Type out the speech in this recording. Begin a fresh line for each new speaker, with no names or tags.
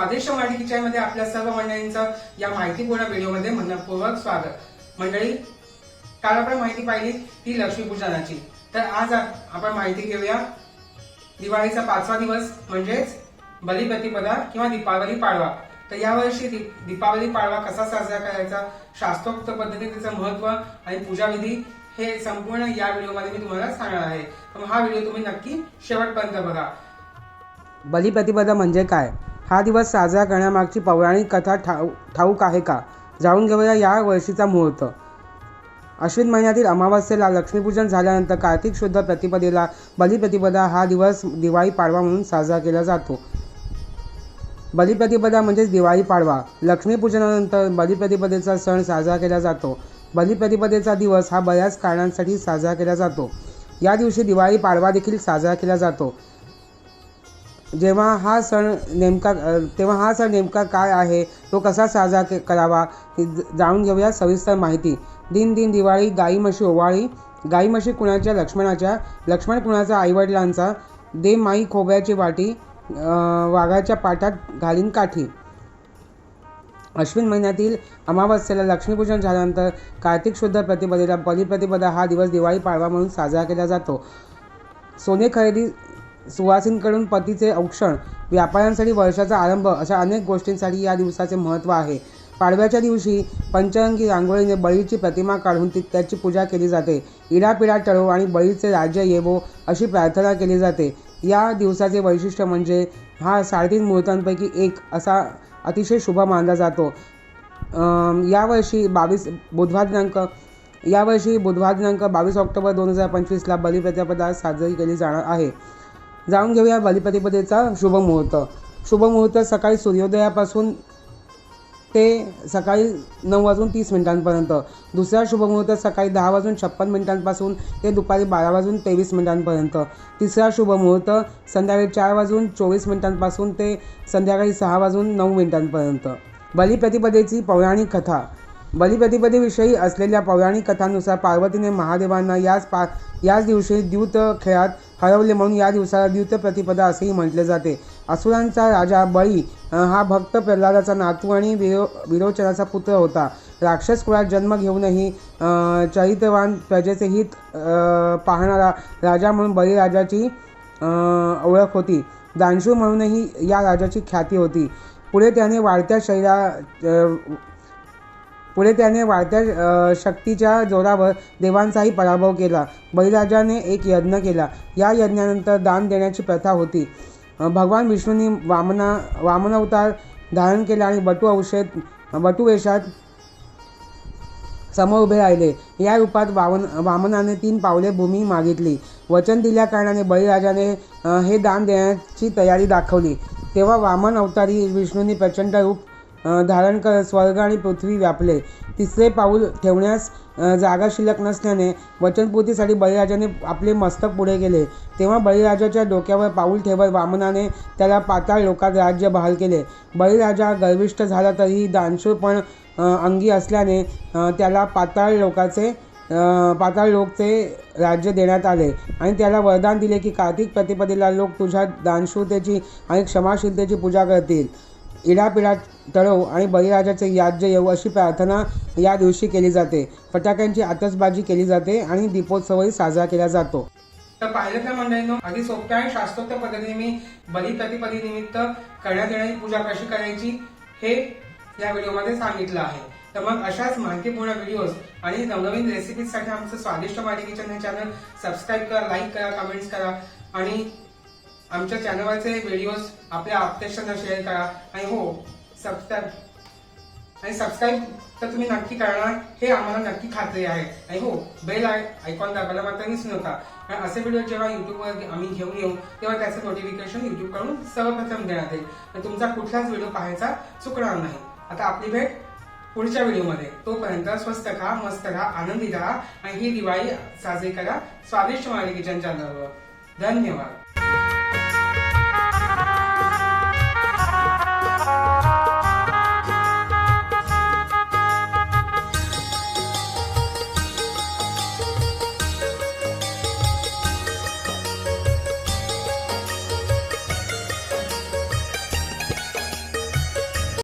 किचनमध्ये आपल्या सर्व मंडळींचं या माहितीपूर्ण व्हिडिओमध्ये मनपूर्वक स्वागत. मंडळी काल आपण माहिती पाहिली ती लक्ष्मीपूजनाची. तर आज आपण माहिती घेऊया. दिवाळीचा पाचवा दिवस म्हणजेच बलिप्रतिपदा किंवा दीपावली पाडवा. तर यावर्षी दीपावली पाडवा कसा साजरा करायचा शास्त्रोक्त पद्धतीने त्याचं महत्त्व आणि पूजाविधी हे संपूर्ण या व्हिडिओमध्ये मी तुम्हाला सांगणार आहे. हा व्हिडिओ तुम्ही नक्की शेवटपर्यंत बघा. बलिप्रतिपदा म्हणजे काय? हा दिवस साजरा करण्यामागची पौराणिक कथा ठाऊ ठाऊक आहे का? जाणून घेऊया या वर्षीचा मुहूर्त. अश्विन महिन्यातील अमावस्येला लक्ष्मीपूजन झाल्यानंतर कार्तिक शुद्ध प्रतिपदेला बलिप्रतिपदा हा दिवस दिवाळी पाडवा म्हणून साजरा केला जातो. बलिप्रतिपदा म्हणजेच दिवाळी पाडवा. लक्ष्मीपूजनानंतर बलिप्रतिपदेचा सण साजरा केला जातो. बलिप्रतिपदेचा दिवस हा बऱ्याच कारणांसाठी साजरा केला जातो. या दिवशी दिवाळी पाडवा देखील साजरा केला जातो. जेव्हा हा सण नेमका तेव्हा हा सण नेमका काय आहे तो कसा साजरा के करावा जाणून घेऊया सविस्तर माहिती. दिन दिन दिवाळी गाई म्हशी ओवाळी गाई म्हशी कुणाच्या लक्ष्मणाच्या लक्ष्मण कुणाचा आईवडिलांचा दे माई खोब्याची वाटी वाघाच्या पाठात घालीन काठी. अश्विन महिन्यातील अमावस्येला लक्ष्मीपूजन झाल्यानंतर कार्तिक शुद्ध प्रतिपदेला बलिप्रतिपदा हा दिवस दिवाळी पाडवा म्हणून साजरा केला जातो. सोने खरेदी सुवासींकडून पतीचे औक्षण व्यापाऱ्यांसाठी वर्षाचा आरंभ अशा अनेक गोष्टींसाठी या दिवसाचे महत्त्व आहे. पाडव्याच्या दिवशी पंचरंगी रांगोळीने बळीची प्रतिमा काढून ती त्याची पूजा केली जाते. इडापिडा टळो आणि बळीचे राज्य येवो अशी प्रार्थना केली जाते. या दिवसाचे वैशिष्ट्य म्हणजे हा साडेतीन मुहूर्तांपैकी एक असा अतिशय शुभ मानला जातो. यावर्षी बावीस बुधवार दिनांक यावर्षी बुधवार दिनांक बावीस ऑक्टोबर दोन हजार पंचवीसला बलिप्रतिपदा साजरी केली जाणार आहे. जाणून घेऊया बलिप्रतिपदेचा शुभ मुहूर्त शुभ मुहूर्त सकाळी सूर्योदयापासून ते सकाळी नऊ वाजून तीस मिनिटांपर्यंत. दुसरा शुभ मुहूर्त सकाळी दहा वाजून छप्पन मिनिटांपासून ते दुपारी बारा वाजून तेवीस मिनिटांपर्यंत. तिसरा शुभ मुहूर्त संध्याकाळी चार वाजून चोवीस मिनिटांपासून ते संध्याकाळी सहा वाजून नऊ मिनिटांपर्यंत. बलिप्रतिपदेची पौराणिक कथा. बलिप्रतिपदेविषयी असलेल्या पौराणिक कथांनुसार पार्वतीने महादेवांना याच पा याच दिवशी द्यूत खेळात हरवले म्हणून या दिवसाला द्यूत प्रतिपदा असेही म्हटले जाते. असुरांचा राजा बळी हा भक्त प्रल्हादाचा नातू आणि विरो विरोचनाचा पुत्र होता. राक्षस कुळात जन्म घेऊनही चरित्रवान प्रजेचे हित पाहणारा राजा म्हणून बळीराजाची ओळख होती. दानशूर म्हणूनही या राजाची ख्याती होती. पुढे त्याने वाढत्या शरीरा पुढे त्याने वाढत्या शक्तीच्या जोरावर देवांचाही पराभव केला. बळीराजाने एक यज्ञ केला. या यज्ञानंतर दान देण्याची प्रथा होती. भगवान विष्णूंनी वामना वामन अवतार धारण केला आणि बटू औषध बटू वेशात समोर उभे राहिले. या रूपात वामन वामनाने तीन पावले भूमी मागितली. वचन दिल्या कारणाने बळीराजाने हे दान देण्याची तयारी दाखवली. तेव्हा वामन अवतारी विष्णूंनी प्रचंड रूप धारण कर स्वर्ग आणि पृथ्वी व्यापले. तिसरे पाऊल ठेवण्यास जागा शिल्लक नसल्याने वचनपूर्तीसाठी बळीराजाने आपले मस्तक पुढे केले. तेव्हा बळीराजाच्या डोक्यावर पाऊल ठेवत वामनाने त्याला पाताळ लोकात राज्य बहाल केले. बळीराजा गर्विष्ठ झाला तरीही दानशूर पण अंगी असल्याने त्याला पाताळ लोकाचे पाताळ लोकचे राज्य देण्यात आले आणि त्याला वरदान दिले की कार्तिक प्रतिपदेला लोक तुझ्या दानशूरतेची आणि क्षमाशीलतेची पूजा करतील. इडापिडा टळो आणि बळीराजाचे याज्य येऊ अशी प्रार्थना या दिवशी केली जाते. फटाक्यांची आतषबाजी केली जाते आणि दीपोत्सवही साजरा केला जातो. तर पाहिलं तर मंडळींनो अगदी सोप्या आणि शास्त्रोक्त पद्धतीने मी बली निमित्त करण्यात येणारी पूजा कशी करायची हे या व्हिडिओमध्ये सांगितलं आहे. तर मग अशाच माहितीपूर्ण व्हिडिओज आणि नवनवीन रेसिपीजसाठी आमचं स्वादिष्ट मालिकेच्या किचन हे चॅनल सबस्क्राईब करा लाईक करा कमेंट्स करा आणि आमच्या चॅनलवरचे व्हिडिओज आपल्या आप्तेष्टांना शेअर करा. आणि हो सबस्क्राईब आणि सबस्क्राईब तर तुम्ही नक्की करणार हे आम्हाला नक्की खात्री आहे. आणि हो बेल आयकॉन दाबायला मात्र विसरू नका. कारण असे व्हिडिओ जेव्हा युट्यूबवर आम्ही घेऊन येऊ तेव्हा त्याचं नोटिफिकेशन युट्यूबकडून सर्वप्रथम देण्यात येईल. तर तुमचा कुठलाच व्हिडिओ पाहायचा चुकणार नाही. आता आपली भेट पुढच्या व्हिडिओमध्ये तोपर्यंत स्वस्त खा मस्त खा आनंदी राहा. आणि ही दिवाळी साजरी करा. स्वादिष्ट मालिकेच्या चॅनलवर. धन्यवाद.